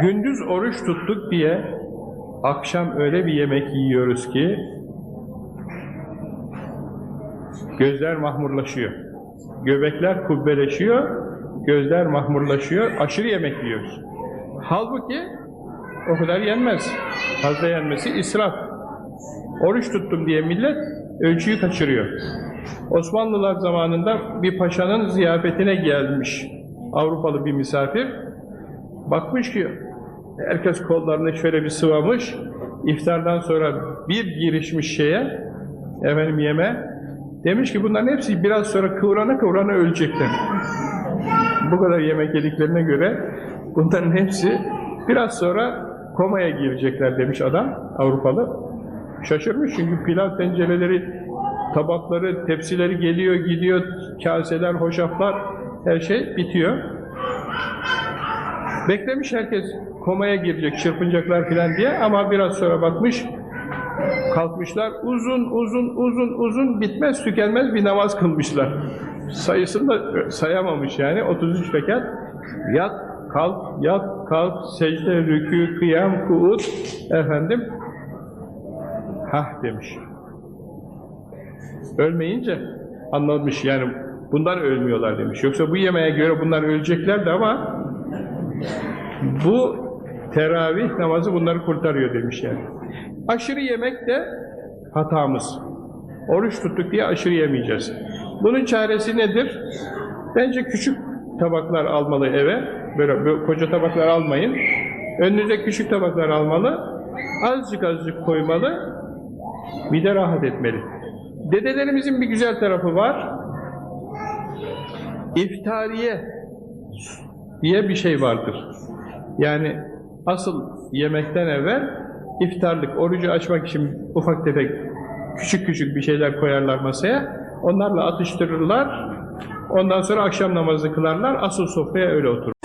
gündüz oruç tuttuk diye akşam öyle bir yemek yiyoruz ki gözler mahmurlaşıyor. Göbekler kubbeleşiyor, gözler mahmurlaşıyor, aşırı yemek yiyoruz. Halbuki o kadar yenmez. Fazla yenmesi israf. Oruç tuttum diye millet ölçüyü kaçırıyor. Osmanlılar zamanında bir paşanın ziyafetine gelmiş Avrupalı bir misafir. Bakmış ki herkes kollarını şöyle bir sıvamış. İftardan sonra bir girişmiş şeye, efendim yeme. Demiş ki bunların hepsi biraz sonra kıvrana kıvrana ölecekler. Bu kadar yemek yediklerine göre bunların hepsi biraz sonra komaya girecekler demiş adam Avrupalı. Şaşırmış çünkü pilav tencereleri, tabakları, tepsileri geliyor gidiyor, kaseler, hoşaflar her şey bitiyor. Beklemiş herkes komaya girecek, çırpınacaklar filan diye ama biraz sonra bakmış kalkmışlar uzun uzun uzun uzun bitmez tükenmez bir namaz kılmışlar. Sayısını da sayamamış yani 33 rekat. Yat, kalk, yat, kalk, secde, rükû, kıyam, kuut efendim hah demiş. Ölmeyince anlamış yani bunlar ölmüyorlar demiş. Yoksa bu yemeğe göre bunlar öleceklerdi ama bu teravih namazı bunları kurtarıyor demiş yani. Aşırı yemek de hatamız. Oruç tuttuk diye aşırı yemeyeceğiz. Bunun çaresi nedir? Bence küçük tabaklar almalı eve. Böyle, böyle koca tabaklar almayın. Önünüze küçük tabaklar almalı. Azıcık azıcık koymalı. Mide rahat etmeli. Dedelerimizin bir güzel tarafı var. İftariye diye bir şey vardır. Yani asıl yemekten evvel iftarlık, orucu açmak için ufak tefek küçük küçük bir şeyler koyarlar masaya. Onlarla atıştırırlar. Ondan sonra akşam namazı kılarlar. Asıl sofraya öyle oturur.